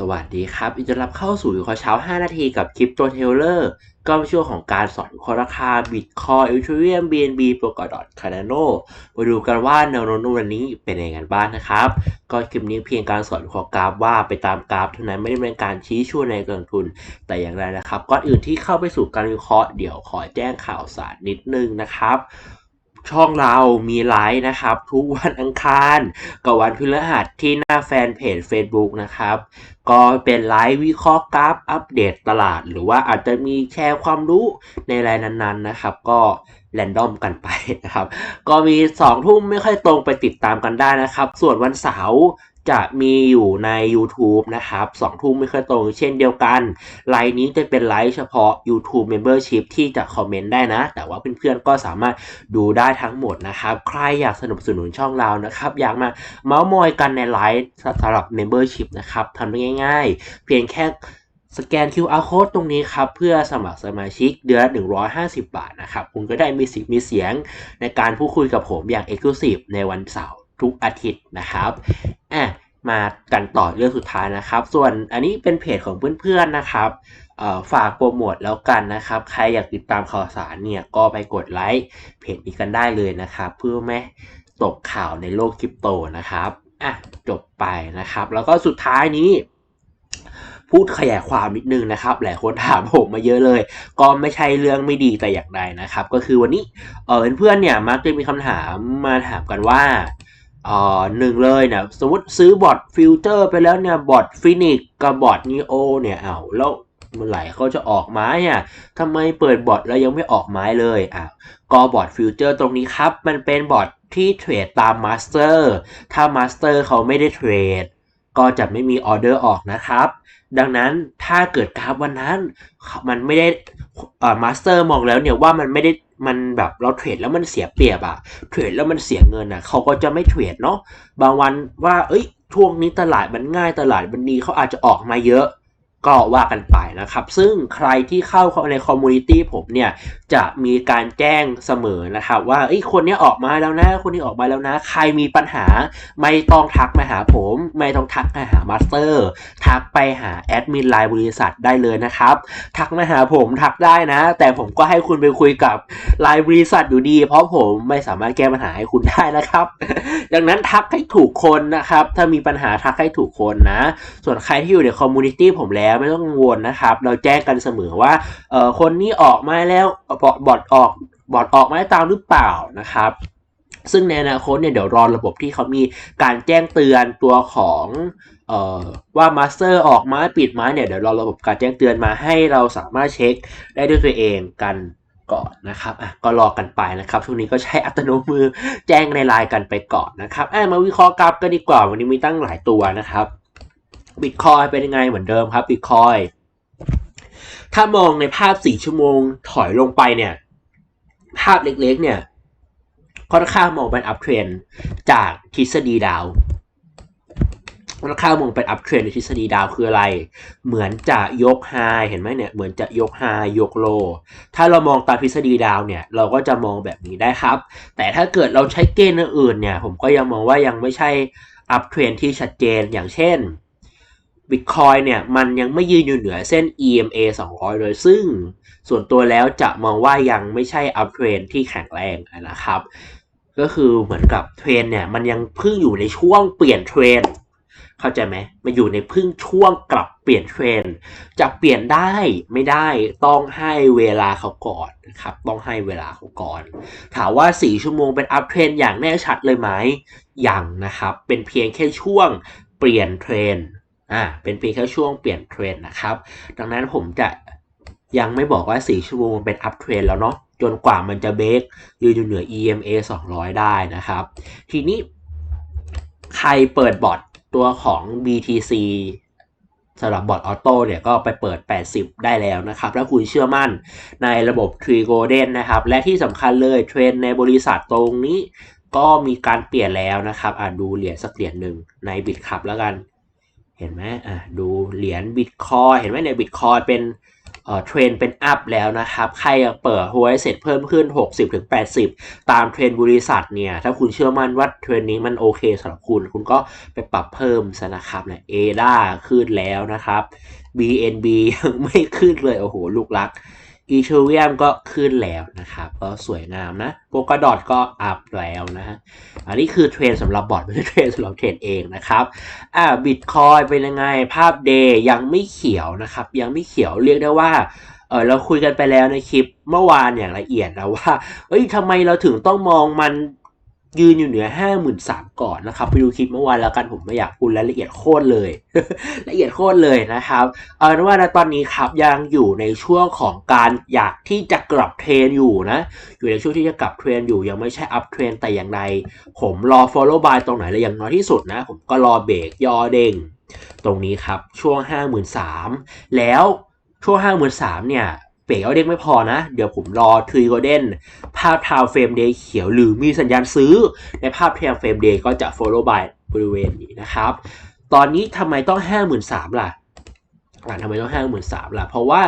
สวัสดีครับยินดีรับเข้าสู่วิเคราะห์เช้า 5 นาทีกับคลิปตัวเทเลอร์ ก็เป็นช่วงของการสอนวิเคราะห์ราคาบิตคอยอิทเรียม BNB โปรกอดอทคานาโนมาดูกันว่าแนวโน้มวันนี้เป็นยังไงกันบ้างนะครับ ก็คลิปนี้เพียงการสอนวิเคราะห์กราฟว่าไปตามกราฟเท่านั้นไม่ได้เป็นการชี้ชวนในการลงทุน แต่อย่างไรนะครับก่อนอื่นที่เข้าไปสู่การวิเคราะห์เดี๋ยวขอแจ้งข่าวสารนิดนึงนะครับ ช่องเรามีไลฟ์นะครับ ทุกวันอังคารกับวันพฤหัสที่หน้าแฟนเพจ Facebook นะครับ ก็เป็นไลฟ์วิเคราะห์กราฟอัปเดตตลาด หรือว่าอาจจะมีแชร์ความรู้ในรายนั้น ๆนะครับ ก็แรนดอมกันไปนะครับ ก็มี 2 ทุ่มไม่ค่อยตรงไปติดตามกันได้นะครับ ส่วนวันเสาร์ จะมีอยู่ใน YouTube นะครับ2ทุ่มไม่ค่อยตรงเช่นเดียวกันไลน์นี้จะเป็นไลฟ์เฉพาะ YouTube Membership ที่จะคอมเมนต์ได้นะ แต่ว่าเพื่อนๆก็สามารถดูได้ทั้งหมดนะครับ ใครอยากสนับสนุนช่องเรานะครับ อยากมาเมาส์มอยกันในไลฟ์สำหรับ Membership นะครับทำได้ง่าย ๆ เพียงแค่สแกน QR code ตรงนี้ครับ เพื่อสมัครสมาชิกเดือน 150 บาทนะครับ คุณก็ได้มีสิทธิ์มีเสียงในการพูดคุยกับผมอย่าง Exclusive ในวันเสาร์ทุกอาทิตย์นะครับอะ มากันต่อเรื่องสุดท้ายนะครับ ส่วนอันนี้เป็นเพจของเพื่อนๆนะครับฝากโปรโมทแล้วกันนะครับ ใครอยากติดตามข่าวสารเนี่ยก็ไปกดไลค์เพจนี้กันได้เลยนะครับ เพื่อไม่ตกข่าวในโลกคริปโตนะครับอะจบไปนะครับ แล้วก็สุดท้ายนี้ พูดขยายความนิดนึงนะครับ หลายคนถามผมมาเยอะเลย ก็ไม่ใช่เรื่องไม่ดีแต่อย่างใดนะครับ ก็คือวันนี้เออเพื่อนๆเนี่ยมักจะมีคำถามมาถามกันว่า หนึ่งเลยเนี่ยสมมติซื้อบอทฟิลเตอร์ไปแล้วเนี่ยบอทฟินิกกับบอทนีโอเนี่ยเอาแล้วเมื่อไหร่เขาจะออกไม้อะทำไมเปิดบอทแล้วยังไม่ออกไม้เลยอะก็บอทฟิลเตอร์ตรงนี้ครับ มันเป็นบอทที่เทรดตามมาสเตอร์ถ้ามาสเตอร์เขาไม่ได้เทรดก็จะไม่มีออเดอร์ออกนะครับ ดังนั้นถ้าเกิดกราฟวันนั้นมันไม่ได้อ่ามาสเตอร์มองแล้วเนี่ยว่ามันไม่ได้ มันแบบเราเทรดแล้วมันเสียเปรียบอะเทรดแล้วมันเสียเงินอะเขาก็จะไม่เทรดเนาะบางวันว่า เอ้ยช่วงนี้ตลาดมันง่ายตลาดมันดีเขาอาจจะออกมาเยอะก็ว่ากันไปนะครับ ซึ่งใครที่เข้าในคอมมูนิตี้ผมเนี่ยจะมีการแจ้งเสมอนะครับ ว่าไอ้คนนี้ออกมาแล้วนะคนนี้ออกมาแล้วนะ ใครมีปัญหาไม่ต้องทักมาหาผม ไม่ต้องทักมาหามาสเตอร์ทักไปหาแอดมินไลน์บริษัทได้เลยนะครับ ทักมาหาผมทักได้นะ แต่ผมก็ให้คุณไปคุยกับไลน์บริษัทอยู่ดี เพราะผมไม่สามารถแก้ปัญหาให้คุณได้นะครับ ดังนั้นทักให้ถูกคนนะครับ ถ้ามีปัญหาทักให้ถูกคนนะ ส่วนใครที่อยู่ในคอมมูนิตี้ผมแล้วไม่ต้องกังวลนะครับ เราแจ้งกันเสมอว่าเออคนนี้ออกมาแล้วบอดบอดออกบอดออกมาตามหรือเปล่านะครับ ซึ่งในอนาคตเนี่ยเดี๋ยวรอระบบที่เขามีการแจ้งเตือนตัวของออว่ามาสเตอร์ออกมาปิดมาเนี่ยเดี๋ยวรอระบบการแจ้งเตือนมาให้เราสามารถเช็คได้ด้วยตัวเองกันก่อนนะครับอะก็รอกันไปนะครับ ช่วงนี้ก็ใช้อัตโนมือแจ้งในไลน์กันไปก่อนนะครับอะมาวิเคราะห์กราฟกันดีกว่า วันนี้มีตั้งหลายตัวนะครับบิตคอยเป็นยังไงเหมือนเดิมครับบิตคอย ถ้ามองในภาพสี่ชั่วโมงถอยลงไปเนี่ย ภาพเล็กๆ เนี่ย ค่อนข้างมองเป็นอัพเทรนจากทฤษฎีดาวค่อนข้างมองเป็นอัพเทรนในทฤษฎีดาวคืออะไร เหมือนจะยกไฮเห็นไหมเนี่ย เหมือนจะยกไฮยกโล ถ้าเรามองตามทฤษฎีดาวเนี่ย เราก็จะมองแบบนี้ได้ครับ แต่ถ้าเกิดเราใช้เกณฑ์อื่นเนี่ย ผมก็ยังมองว่ายังไม่ใช่อัพเทรนที่ชัดเจนอย่างเช่น บิตคอยเนี่ยมันยังไม่ยืนอยู่เหนือเส้น EMA 200 เลย ซึ่งส่วนตัวแล้วจะมองว่ายังไม่ใช่อัพเทรนที่แข็งแรงนะครับ ก็คือเหมือนกับเทรนเนี่ยมันยังเพิ่งอยู่ในช่วงเปลี่ยนเทรนเข้าใจไหมมันอยู่ในพึ่งช่วงกลับเปลี่ยนเทรนจะเปลี่ยนได้ไม่ได้ต้องให้เวลาเขาก่อนนะครับ ต้องให้เวลาเขาก่อน ถามว่า 4 ชั่วโมงเป็นอัพเทรนอย่างแน่ชัดเลยไหมยังนะครับ เป็นเพียงแค่ช่วงเปลี่ยนเทรน อ่าเป็นเพียงแค่ช่วงเปลี่ยนเทรนนะครับ ดังนั้นผมจะยังไม่บอกว่า4ชั่วโมงเป็นอัพเทรนแล้วเนาะจนกว่ามันจะเบรกยืนอยู่เหนือ EMA 200 ได้นะครับ ทีนี้ใครเปิดบอทตัวของ BTC สำหรับบอทออโต้เนี่ยก็ไปเปิด 80 ได้แล้วนะครับ แล้วคุณเชื่อมั่นในระบบ t r i g o l d e n นะครับ และที่สำคัญเลยเทรนในบริษัทตรงนี้ ก็มีการเปลี่ยนแล้วนะครับอ่าดูเหรียญสักเหรียญหนึ่งในบิตคับแล้วกัน เห็นไหมอะดูเหรียญบิตคอยเห็นไหมเนี่ยบิตคอยเป็นเอ่อเทรนเป็นอัพแล้วนะครับ ใครอยากเปิดหัวเสร็จเพิ่มขึ้น 60-80 ตามเทรนบริษัทเนี่ย ถ้าคุณเชื่อมั่นว่าเทรนนี้มันโอเคสำหรับคุณ คุณก็ไปปรับเพิ่มซะนะครับเนี่ยเอด้าขึ้นแล้วนะครับ BNB ยังไม่ขึ้นเลย โอ้โห ลูกรัก อีเทเรียมก็ขึ้นแล้วนะครับก็สวยงามนะโปกดอทก็อัพแล้วนะฮะอันนี้คือเทรนสำหรับบอร์ดไม่ใช่เทรนสำหรับเทรนเองนะครับอ่าบิตคอยเป็นยังไงภาพเดย์ยังไม่เขียวนะครับ ยังไม่เขียวเรียกได้ว่าเออเราคุยกันไปแล้วในคลิปเมื่อวานอย่างละเอียดนะว่าเอ้ยทำไมเราถึงต้องมองมัน ยืนอยู่เหนือห้าหมื่นสามก่อนนะครับไปดูคลิปเมื่อวานแล้วกันผมไม่อยากพูดรายละเอียดโคตรเลย ละเอียดโคตรเลยนะครับเอาเป็นว่าณตอนนี้ครับยังอยู่ในช่วงของการอยากที่จะกลับเทรนอยู่นะ อยู่ในช่วงที่จะกลับเทรนอยู่ยังไม่ใช่อัพเทรนแต่อย่างใดผมรอ follow by ตรงไหนเลยอย่างน้อยที่สุดนะ ผมก็รอเบรกยอเด้งตรงนี้ครับช่วง 53,000แล้วช่วง 53,000เนี่ย เบรกเอาเด้งไม่พอนะ เดี๋ยวผมรอทรีโกลเด้นภาพทาวเฟรมเดย์เขียวหรือมีสัญญาณซื้อ ในภาพทาวเฟรมเดย์ก็จะ follow by บริเวณนี้นะครับ ตอนนี้ทำไมต้อง 53,000ล่ะอ่าทำไมต้อง53,000ล่ะ เพราะว่า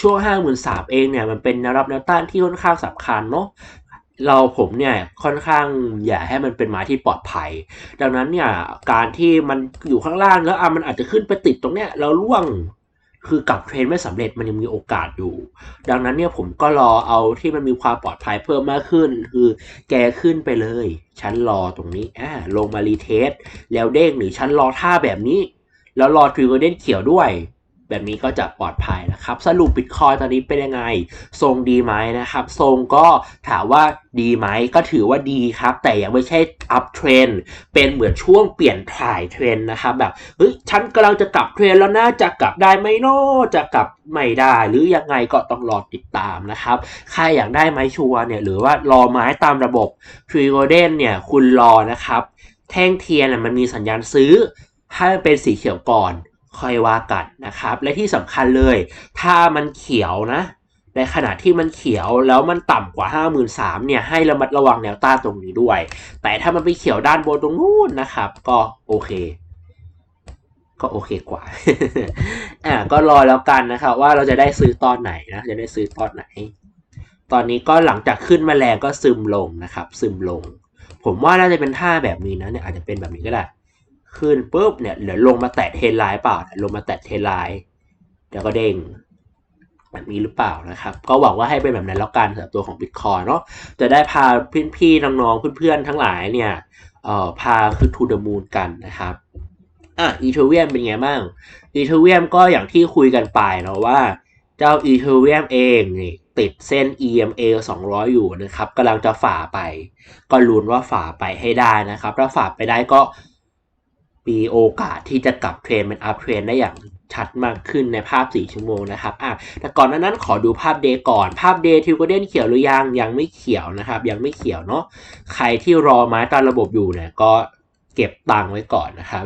ช่วง53,000เองเนี่ยมันเป็นแนวรับแนวต้านที่ค่อนข้างสำคัญเนาะเราผมเนี่ยค่อนข้างอยากให้มันเป็นไม้ที่ปลอดภัย ดังนั้นเนี่ยการที่มันอยู่ข้างล่างแล้วอะมันอาจจะขึ้นไปติดตรงเนี้ยแล้วล่วง คือกลับเทรนไม่สำเร็จมันยังมีโอกาสอยู่ ดังนั้นเนี่ยผมก็รอเอาที่มันมีความปลอดภัยเพิ่มมากขึ้น คือแกขึ้นไปเลยฉันรอตรงนี้อ่าลงมารีเทสแล้วเด้งหรือฉันรอท่าแบบนี้ แล้วรอทริกเด้นเขียวด้วย แบบนี้ก็จะปลอดภัยนะครับ สรุปบิตคอยตอนนี้เป็นยังไง ทรงดีไหมนะครับ ทรงก็ถามว่าดีไหมก็ถือว่าดีครับ แต่ยังไม่ใช่อัพเทรนเป็นเหมือนช่วงเปลี่ยนถ่ายเทรนนะครับแบบเฮ้ยฉันกำลังจะกลับเทรนแล้วนะ จะกลับได้ไหมโนจะกลับไม่ได้ หรือยังไงก็ต้องรอติดตามนะครับใครอยากได้ไม้ชัวร์เนี่ยหรือว่ารอไม้ตามระบบทรีโกเดนเนี่ยคุณรอนะครับ แท่งเทียนมันมีสัญญาณซื้อให้มันเป็นสีเขียวก่อน ค่อยว่ากันนะครับ และที่สำคัญเลย ถ้ามันเขียวนะ ในขณะที่มันเขียวแล้วมันต่ำกว่า 5 3 0 0 0เนี่ยให้ระมัดระวังแนวต้านตรงนี้ด้วย แต่ถ้ามันไปเขียวด้านบนตรงนู้นนะครับ ก็โอเคก็โอเคกว่า อ่า ก็รอแล้วกันนะครับ ว่าเราจะได้ซื้อตอนไหนนะ จะได้ซื้อตอนไหน ตอนนี้ก็หลังจากขึ้นมาแรงก็ซึมลงนะครับ ซึมลง ผมว่าน่าจะเป็นท่าแบบนี้นะเนี่ยอาจจะเป็นแบบนี้ก็ได้ ขึ้นปุ๊บเนี่ยเดี๋ยวลงมาแตะเทนไลน์เปล่าลงมาแตะเทนไลน์แล้วก็เด้งแบบนี้หรือเปล่านะครับ ก็หวังว่าให้เป็นแบบนั้นแล้วกันสำหรับตัวของบิตคอยเนาะจะได้พาพี่ๆน้องๆเพื่อนๆทั้งหลายเนี่ยเอ่อพาขึ้นทูเดอะมูนกันนะครับอะอีเทเรียมเป็นไงบ้างอีเทเรียมก็อย่างที่คุยกันไปเนาะว่า เจ้าอีเทเรียมเองนี่ติดเส้น EMA 200 อยู่นะครับกำลังจะฝ่าไป ก็ลุ้นว่าฝ่าไปให้ได้นะครับ ถ้าฝ่าไปได้ก็ มีโอกาสที่จะกลับเทรนเป็นอัพเทรนได้อย่างชัดมากขึ้นในภาพ 4 ชั่วโมงนะครับอะแต่ก่อนหนานั้นขอดูภาพเดย์ก่อน ภาพเดย์ทิวโกเดนเขียวหรือยัง ยังไม่เขียวนะครับ ยังไม่เขียวเนาะ ใครที่รอไม้ตามระบบอยู่เนี่ยก็เก็บตังค์ไว้ก่อนนะครับ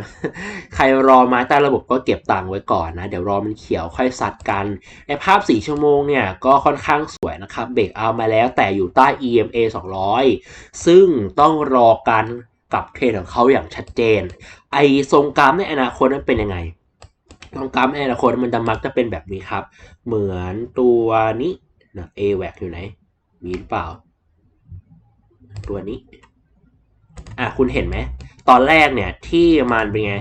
ใครรอไม้ตาระบบก็เก็บตังค์ไว้ก่อนนะ เดี๋ยวรอมันเขียวค่อยซัดกัน ในภาพ 4 ชั่วโมงเนี่ยก็ค่อนข้างสวยนะครับ เบรกเอามาแล้วแต่อยู่ใต้ EMA 200 ซึ่งต้องรอการ กับเทรนของเขาอย่างชัดเจน ไอทรงกราฟในอนาคตนั้นเป็นยังไงทรงกราฟในอนาคตมันจะมักจะเป็นแบบนี้ครับ เหมือนตัวนี้นะ A แวกอยู่ไหน มีหรือเปล่า ตัวนี้ อะคุณเห็นไหม ตอนแรกเนี่ยที่มันเป็นไง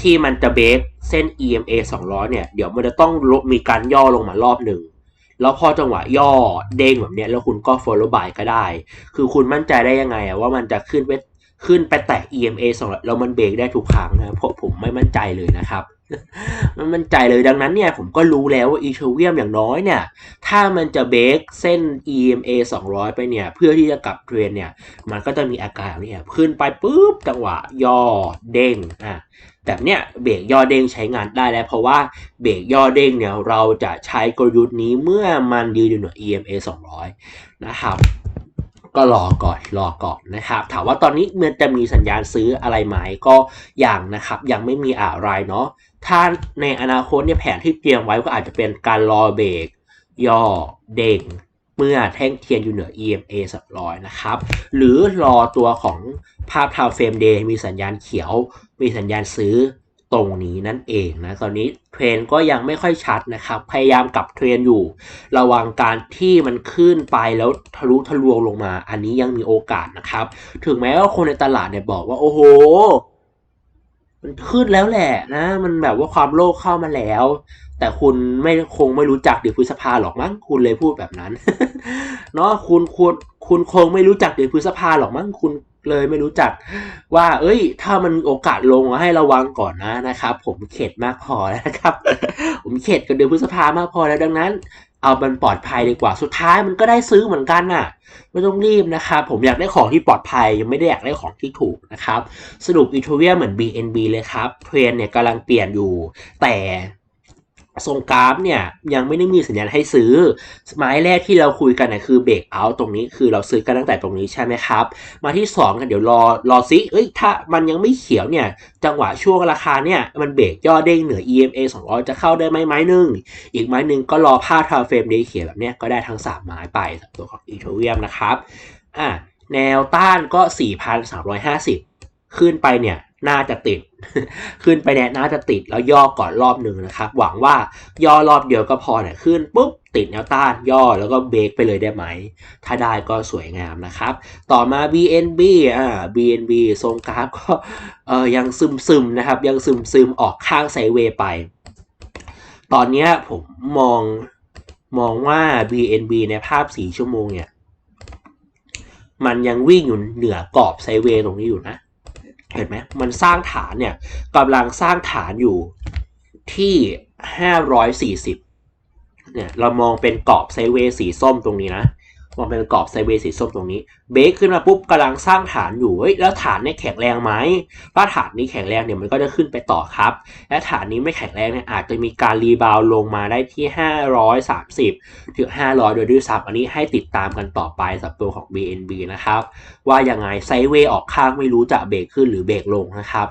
ที่มันจะเบรกเส้น EMA 200 เนี่ย เดี๋ยวมันจะต้องมีการย่อลงมารอบหนึ่งแล้วพอจังหวะย่อเด้งแบบเนี้ยแล้วคุณก็ follow by ก็ได้ คือคุณมั่นใจได้ยังไงอะว่ามันจะขึ้นไป ขึ้นไปแตะ EMA 200แล้วมันเบรกได้ทุกครั้งนะเพราะผมไม่มั่นใจเลยนะครับไม่มั่นใจเลยดังนั้นเนี่ยผมก็รู้แล้วว่าอีเทเรียมอย่างน้อยเนี่ย ถ้ามันจะเบรกเส้น EMA 200 ไปเนี่ย เพื่อที่จะกลับเทรนเนี่ย มันก็จะมีอาการเนี่ยขึ้นไปปุ๊บจังหวะย่อเด้งอะแบบเนี้ยเบรกย่อเด้งใช้งานได้แล้ว เพราะว่าเบรกย่อเด้งเนี่ยเราจะใช้กลยุทธ์นี้เมื่อมันยืนอยู่เหนือ EMA 200 นะครับ ก็รอก่อนรอก่อนนะครับ ถามว่าตอนนี้มันจะมีสัญญาณซื้ออะไรไหมก็อย่างนะครับ ยังไม่มีอะไรเนาะถ้าในอนาคตเนี่ยแผนที่เตรียมไว้ก็อาจจะเป็นการรอเบรกย่อเด้งเมื่อแท่งเทียนอยู่เหนือ EMA 200นะครับ หรือรอตัวของภาพทาวเฟรมเดย์มีสัญญาณเขียว มีสัญญาณซื้อ ตรงนี้นั่นเองนะตอนนี้เทรนก็ยังไม่ค่อยชัดนะครับ พยายามกลับเทรนอยู่ ระวังการที่มันขึ้นไปแล้วทะลุทะลวงลงมา อันนี้ยังมีโอกาสนะครับ ถึงแม้ว่าคนในตลาดเนี่ยบอกว่าโอ้โห มันขึ้นแล้วแหละนะ มันแบบว่าความโลภเข้ามาแล้ว แต่คุณไม่คงไม่รู้จักเดือนพฤษภาหรอกมั้งคุณเลยพูดแบบนั้นเนาะคุณคุณคุณคงไม่รู้จักเดือนพฤษภาหรอกมั้งคุณ เลยไม่รู้จักว่า เอ้ย ถ้ามันโอกาสลงให้ระวังก่อนนะนะครับ ผมเข็ดมากพอแล้วนะครับ ผมเข็ดกับเดือนพฤษภามากพอแล้วดังนั้น เอามันปลอดภัยดีกว่าสุดท้ายมันก็ได้ซื้อเหมือนกันน่ะไม่ต้องรีบนะครับผมอยากได้ของที่ปลอดภัยยังไม่ได้อยากได้ของที่ถูกนะครับ สรุปอีทูเวียเหมือน BNB เลยครับเทรนเนี่ยกำลังเปลี่ยนอยู่แต่ ทรงกราฟเนี่ยยังไม่ได้มีสัญญาณให้ซื้อ ไม้แรกที่เราคุยกันนะคือเบรกเอาตรงนี้คือเราซื้อกันตั้งแต่ตรงนี้ใช่ไหมครับ มาที่2กันเดี๋ยวรอรอซิเอ้ยถ้ามันยังไม่เขียวเนี่ยจังหวะช่วงราคาเนี่ยมันเบรกย่อเด้งเหนือ EMA 200 จะเข้าได้ไหมไม้หนึ่งอีกไม้หนึ่งก็รอผ้าทาเฟรมเดย์เขียวแบบเนี้ยก็ได้ทั้ง 3 ไม้ไปตัวของอีโทเวียมนะครับอ่าแนวต้านก็ 4,350 ขึ้นไปเนี่ย น่าจะติด ขึ้นไปเนี่ยน่าจะติดแล้วย่อก่อนรอบหนึ่งนะครับ หวังว่าย่อรอบเดียวก็พอเนี่ยขึ้นปุ๊บติดแนวต้านย่อแล้วก็เบรกไปเลยได้ไหม ถ้าได้ก็สวยงามนะครับ ต่อมา BNB อ่า BNB ทรงกราฟก็เออยังซึมซึมนะครับ ยังซึมซึมออกข้างไซเวย์ไป ตอนนี้ผมมองมองว่า BNB ในภาพ 4 ชั่วโมงเนี่ย มันยังวิ่งอยู่เหนือกรอบไซเวย์ตรงนี้อยู่นะ เห็นไหมมันสร้างฐานเนี่ยกำลังสร้างฐานอยู่ที่ 540เนี่ยเรามองเป็นกรอบไซเวสีส้มตรงนี้นะ มองเป็นกรอบไซเวย์สีส้มตรงนี้ เบรกขึ้นมาปุ๊บกำลังสร้างฐานอยู่เฮ้ยแล้วฐานเนี่ยแข็งแรงไหมถ้าฐานนี้แข็งแรงเนี่ยมันก็จะขึ้นไปต่อครับ และฐานนี้ไม่แข็งแรงเนี่ยอาจจะมีการรีบาวลงมาได้ที่ 530 ถึง 500 โดยด้วยซ้ำอันนี้ให้ติดตามกันต่อไปสำหรับตัวของ BNB นะครับ ว่ายังไงไซเวย์ออกข้างไม่รู้จะเบรกขึ้นหรือเบรกลงนะครับ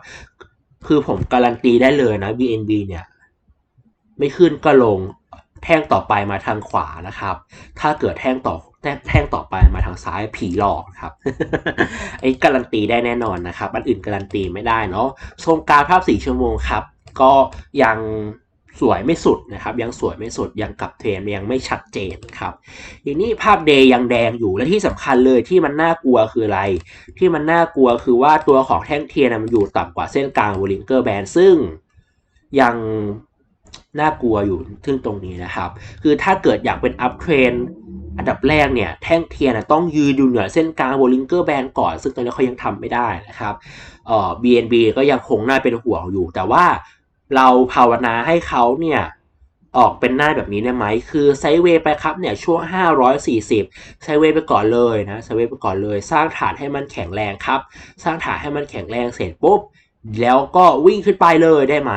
คือผมการันตีได้เลยนะ BNB เนี่ยไม่ขึ้นก็ลงแท่งต่อไปมาทางขวานะครับ ถ้าเกิดแท่งต่อ แท่งแท่งต่อไปมาทางซ้ายผีหลอกครับไอ้การันตีได้แน่นอนนะครับอันอื่นการันตีไม่ได้เนาะทรงกาฟภาพสี่ชั่วโมงครับ ก็ยังสวยไม่สุดนะครับ ยังสวยไม่สุดยังกลับเทรนยังไม่ชัดเจนครับทีนี้ภาพเดย์ยังแดงอยู่และที่สำคัญเลยที่มันน่ากลัวคืออะไร ที่มันน่ากลัวคือว่าตัวของแท่งเทียนมันอยู่ต่ำกว่าเส้นกลางวอลิงเกอร์แบนซึ่งยังน่ากลัวอยู่ซึ่งตรงนี้นะครับ คือถ้าเกิดอยากเป็นอัพเทรน อันดับแรกเนี่ยแท่งเทียนต้องยืนอยู่เหนือเส้นกลางวอลิงเกอร์แบนก่อน ซึ่งตอนนี้เขายังทำไม่ได้นะครับเอ่อ BNB ก็ยังคงน่าเป็นห่วงอยู่ แต่ว่าเราภาวนาให้เขาเนี่ยออกเป็นหน้าแบบนี้ได้ไหม คือไซเวย์ไปครับเนี่ยช่วง 540 ไซเวย์ไปก่อนเลยนะ ไซเวย์ไปก่อนเลย สร้างฐานให้มันแข็งแรงครับ สร้างฐานให้มันแข็งแรงเสร็จปุ๊บ แล้วก็วิ่งขึ้นไปเลยได้ไหม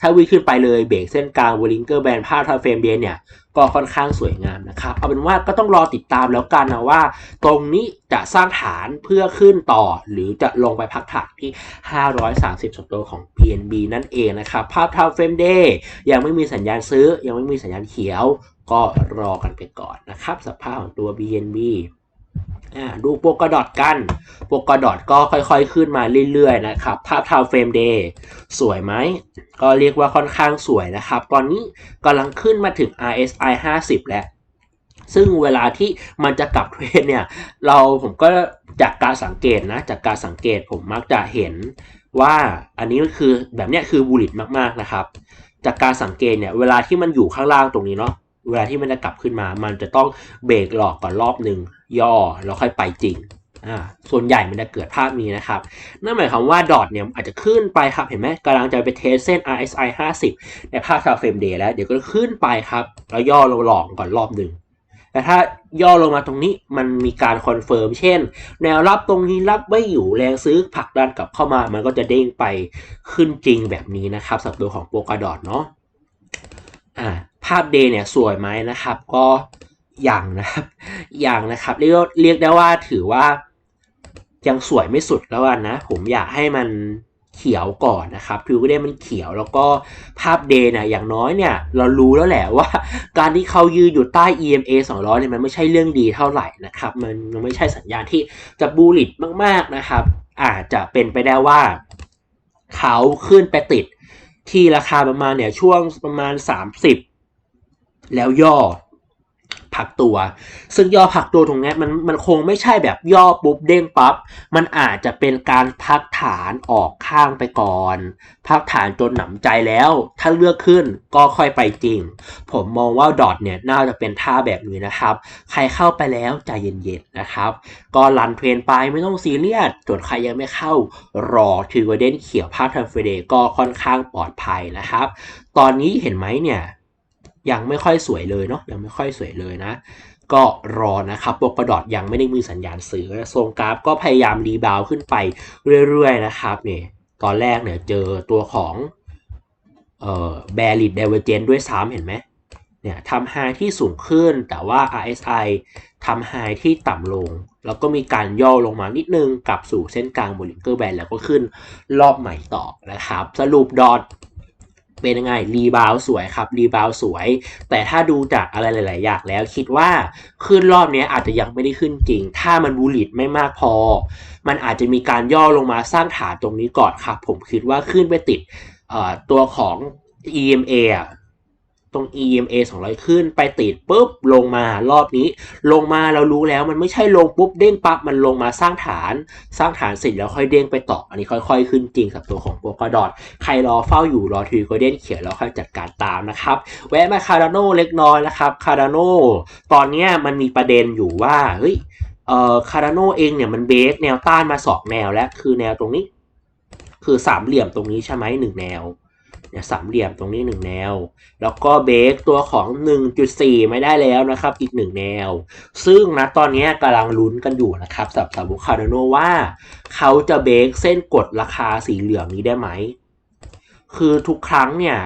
ถ้าวิ่งขึ้นไปเลยเบรกเส้นกลางวอลิงเกอร์แบนผ้าทาเฟรมเบียเนี่ย ก็ค่อนข้างสวยงามนะครับ เอาเป็นว่าก็ต้องรอติดตามแล้วกันนะว่า ตรงนี้จะสร้างฐานเพื่อขึ้นต่อ หรือจะลงไปพักฐานที่ 530สัปตัวของ PNB นั่นเองนะครับ ภาพทาเฟรมเดย์ยังไม่มีสัญญาณซื้อ ยังไม่มีสัญญาณเขียว ก็รอกันไปก่อนนะครับสภาพของตัว BNB อ่า ดูโปกดอทกันโปกดอทก็ค่อยๆขึ้นมาเรื่อยๆนะครับ ภาพทาวเฟรมเดย์สวยไหม ก็เรียกว่าค่อนข้างสวยนะครับ ตอนนี้กำลังขึ้นมาถึง RSI 50 แล้ว ซึ่งเวลาที่มันจะกลับเทรนเนี่ย เราผมก็จากการสังเกตนะ จากการสังเกตผมมักจะเห็นว่าอันนี้คือแบบเนี้ยคือบูลลิตมากๆนะครับ จากการสังเกตเนี่ย เวลาที่มันอยู่ข้างล่างตรงนี้เนาะ เวลาที่มันจะกลับขึ้นมา มันจะต้องเบรกหลอกก่อนรอบหนึ่งย่อแล้วค่อยไปจริงอ่าส่วนใหญ่มันจะเกิดภาพนี้นะครับ นั่นหมายความว่าดอทเนี่ยอาจจะขึ้นไปครับเห็นไหมกำลังจะไปเทสเส้น RSI 50 ในภาพทาวเฟรมเดย์แล้ว เดี๋ยวก็ขึ้นไปครับ แล้วย่อลงหลอกก่อนรอบหนึ่งแต่ถ้าย่อลงมาตรงนี้มันมีการคอนเฟิร์มเช่น แนวรับตรงนี้รับไม่อยู่แรงซื้อผลักดันกลับเข้ามา มันก็จะเด้งไปขึ้นจริงแบบนี้นะครับสำหรับตัวของโปกาดอทเนาะ อ่าภาพเดย์เนี่ยสวยไหมนะครับ ก็อย่างนะครับอย่างนะครับเรียกเรียกได้ว่าถือว่ายังสวยไม่สุดแล้วกันนะ ผมอยากให้มันเขียวก่อนนะครับผิวก็ได้มันเขียวแล้วก็ภาพเดย์เนี่ยอย่างน้อยเนี่ยเรารู้แล้วแหละว่า การที่เขายืนอยู่ใต้ EMA 200เนี่ยมันไม่ใช่เรื่องดีเท่าไหร่นะครับมันมันไม่ใช่สัญญาณที่จะบูลลิตมากๆนะครับ อาจจะเป็นไปได้ว่าเขาขึ้นไปติด ที่ราคาประมาณเนี่ยช่วงประมาณ 30 แล้วย่อ ผักตัว ซึ่งย่อผักตัวตรงนี้มันมันคงไม่ใช่แบบย่อปุ๊บเด้งปั๊บมันอาจจะเป็นการพักฐานออกข้างไปก่อน พักฐานจนหนำใจแล้ว ถ้าเลือกขึ้นก็ค่อยไปจริง ผมมองว่าดอทเนี่ยน่าจะเป็นท่าแบบนี้นะครับ ใครเข้าไปแล้วใจเย็นๆนะครับ ก็รันเทรนไปไม่ต้องซีเรียสส่วนใครยังไม่เข้ารอถือว่าเดนเขียวภาพทันเฟเดก็ค่อนข้างปลอดภัยนะครับ ตอนนี้เห็นไหมเนี่ย ยังไม่ค่อยสวยเลยเนาะยังไม่ค่อยสวยเลยนะ ก็รอนะครับโปกดอดยังไม่ได้มีสัญญาณซื้อทรงกราฟก็พยายามรีบาวขึ้นไปเรื่อยๆนะครับเนี่ยตอนแรกเนี่ยเจอตัวของเอ่อแบริดเดเวอเจนด้วยซ้ำเห็นไหมเนี่ยทำไฮที่สูงขึ้นแต่ว่า RSI ทำไฮที่ต่ำลง แล้วก็มีการย่อลงมานิดนึงกลับสู่เส้นกลางบริงเกอร์แบนแล้วก็ขึ้นรอบใหม่ต่อนะครับ สรุปดอท เป็นยังไงรีบาวสวยครับรีบาวสวย แต่ถ้าดูจากอะไรหลาย ๆ อย่างแล้วคิดว่าขึ้นรอบนี้อาจจะยังไม่ได้ขึ้นจริง ถ้ามันบูลลิตไม่มากพอ มันอาจจะมีการย่อลงมาสร้างฐานตรงนี้ก่อนครับ ผมคิดว่าขึ้นไปติดตัวของ EMA ตรง EMA 200 ขึ้นไปติดปุ๊บลงมารอบนี้ ลงมาเรารู้แล้วมันไม่ใช่ลงปุ๊บเด้งปั๊บมันลงมาสร้างฐาน สร้างฐานเสร็จแล้วค่อยเด้งไปต่อ อันนี้ค่อยๆ ขึ้นจริงกับตัวของโปกดอทใครรอเฝ้าอยู่รอทีก็เด้นเขียนแล้วค่อยจัดการตามนะครับ แวะมาคาร์ดาโนเล็กน้อยนะครับคาร์ดาโนตอนนี้มันมีประเด็นอยู่ว่าเฮ้ยเอ่อคาร์ดาโนเองเนี่ยมันเบรกแนวต้านมาสองแนวแล้วคือแนวตรงนี้ คือสามเหลี่ยมตรงนี้ใช่ไหมหนึ่งแนว เนี่ยสามเหลี่ยมตรงนี้หนึ่งแนว แล้วก็เบรกตัวของ 1.4 ไม่ได้แล้วนะครับ อีกหนึ่งแนว ซึ่งนะตอนนี้กำลังลุ้นกันอยู่นะครับสำหรับซาบุคาโนว่า เขาจะเบรกเส้นกดราคาสีเหลืองนี้ได้ไหม คือทุกครั้งเนี่ย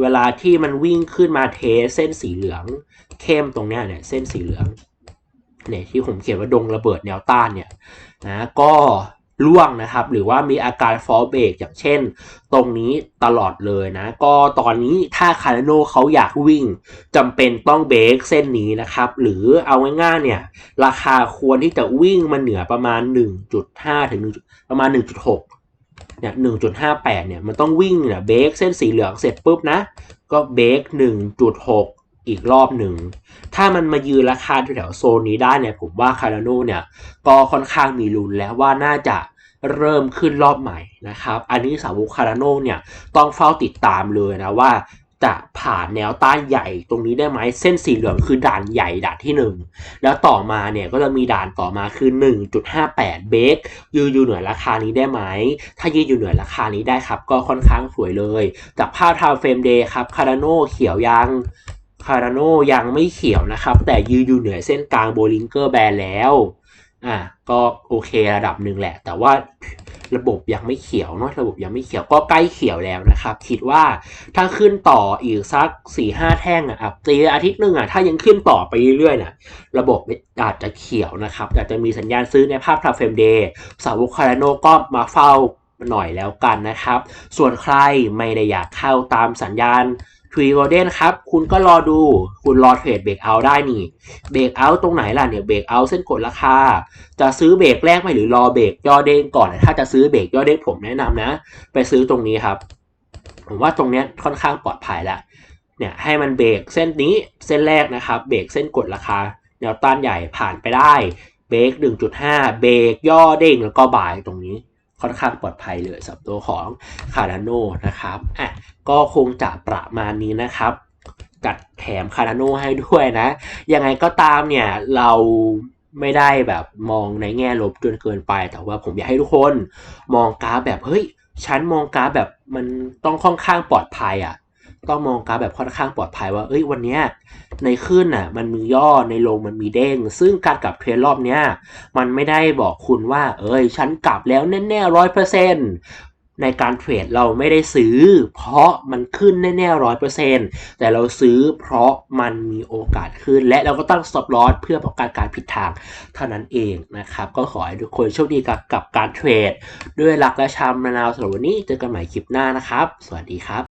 เวลาที่มันวิ่งขึ้นมาเทเส้นสีเหลือง เข้มตรงเนี้ยเนี่ยเส้นสีเหลืองเนี่ยที่ผมเขียนว่าดงระเบิดแนวต้านเนี่ยนะก็ ล่วงนะครับ หรือว่ามีอาการฟอลเบรกอย่างเช่น ตรงนี้ตลอดเลยนะ ก็ตอนนี้ถ้าคาร์โนเขาอยากวิ่งจำเป็นต้องเบรกเส้นนี้นะครับ หรือเอาง่ายๆเนี่ย ราคาควรที่จะวิ่งมาเหนือประมาณ 1.5 ถึงประมาณ 1.6 เนี่ย 1.58 เนี่ย มันต้องวิ่งเนี่ยเบรกเส้นสีเหลืองเสร็จปุ๊บนะ ก็เบรก1.6อีกรอบหนึ่ง ถ้ามันมายืนราคาแถวโซนนี้ได้เนี่ย ผมว่าคาร์โนเนี่ย ก็ค่อนข้างมีลุ้นแล้วว่าน่าจะ เริ่มขึ้นรอบใหม่นะครับ อันนี้สาวกคาร์โนเนี่ยต้องเฝ้าติดตามเลยนะว่าจะผ่านแนวต้านใหญ่ตรงนี้ได้ไหมเส้นสีเหลืองคือด่านใหญ่ด่านที่ 1 แล้วต่อมาเนี่ยก็จะมีด่านต่อมาคือ 1.58 เบรกยืนอยู่เหนือราคานี้ได้ไหม ถ้ายืนอยู่เหนือราคานี้ได้ครับ ก็ค่อนข้างสวยเลย จากภาพทาวเฟรมเดย์ครับคาร์โนเขียวยังคาร์โนยังไม่เขียวนะครับ แต่ยืนอยู่เหนือเส้นกลางโบลิงเกอร์แบนแล้ว อะก็โอเคระดับหนึ่งแหละ แต่ว่าระบบยังไม่เขียวเนาะระบบยังไม่เขียวก็ใกล้เขียวแล้วนะครับ คิดว่าถ้าขึ้นต่ออีกสัก4ี่ห้าแท่งอะตีอาทิตย์หนึ่งอะถ้ายังขึ้นต่อไปเรื่อยๆน่ะระบบอาจจะเขียวนะครับ อาจจะมีสัญญาณซื้อในภาพทาเฟมเดย์สาวกคาร์โนก็มาเฝ้าหน่อยแล้วกันนะครับ ส่วนใครไม่ได้อยากเข้าตามสัญญาณ ทรีโกลเด้นครับ คุณก็รอดู คุณรอเทรดเบรกเอาได้นี่เบรกเอาตรงไหนล่ะเนี่ยเบรกเอาเส้นกดราคา จะซื้อเบรกแรกไหมหรือรอเบรกย่อเด้งก่อน ถ้าจะซื้อเบรกย่อเด้งผมแนะนำนะ ไปซื้อตรงนี้ครับ ผมว่าตรงนี้ค่อนข้างปลอดภัยละเนี่ยให้มันเบรกเส้นนี้เส้นแรกนะครับ เบรกเส้นกดราคาแนวต้านใหญ่ผ่านไปได้เบรก1.5 เบรกย่อเด้งแล้วก็บ่ายตรงนี้ ค่อนข้างปลอดภัยเลยสำหรับตัวของคาร์ดานโนนะครับอะก็คงจะประมาณนี้นะครับจัดแถมคารานโนให้ด้วยนะ ยังไงก็ตามเนี่ย เราไม่ได้แบบมองในแง่ลบจนเกินไป แต่ว่าผมอยากให้ทุกคนมองกราฟแบบ เฮ้ย ฉันมองกราฟแบบมันต้องค่อนข้างปลอดภัยอะ่ะ ต้องมองกราฟแบบค่อนข้างปลอดภัยว่า เอ้ยวันเนี้ยในขึ้นน่ะมันมีย่อในลงมันมีเด้ง ซึ่งการกลับเทรนรอบเนี้ยมันไม่ได้บอกคุณว่า เอ้ยฉันกลับแล้วแน่ๆร้อยเปอร์เซ็นต์ในการเทรดเราไม่ได้ซื้อ เพราะมันขึ้นแน่ๆร้อยเปอร์เซ็นต์แต่เราซื้อเพราะมันมีโอกาสขึ้น และเราก็ตั้ง stop loss เพื่อป้องกันการผิดทางเท่านั้นเองนะครับ ก็ขอให้ทุกคนโชคดีกับกับการเทรด ด้วยหลักและชามมะนาวสำหรับวันนี้เจอกันใหม่คลิปหน้านะครับ สวัสดีครับ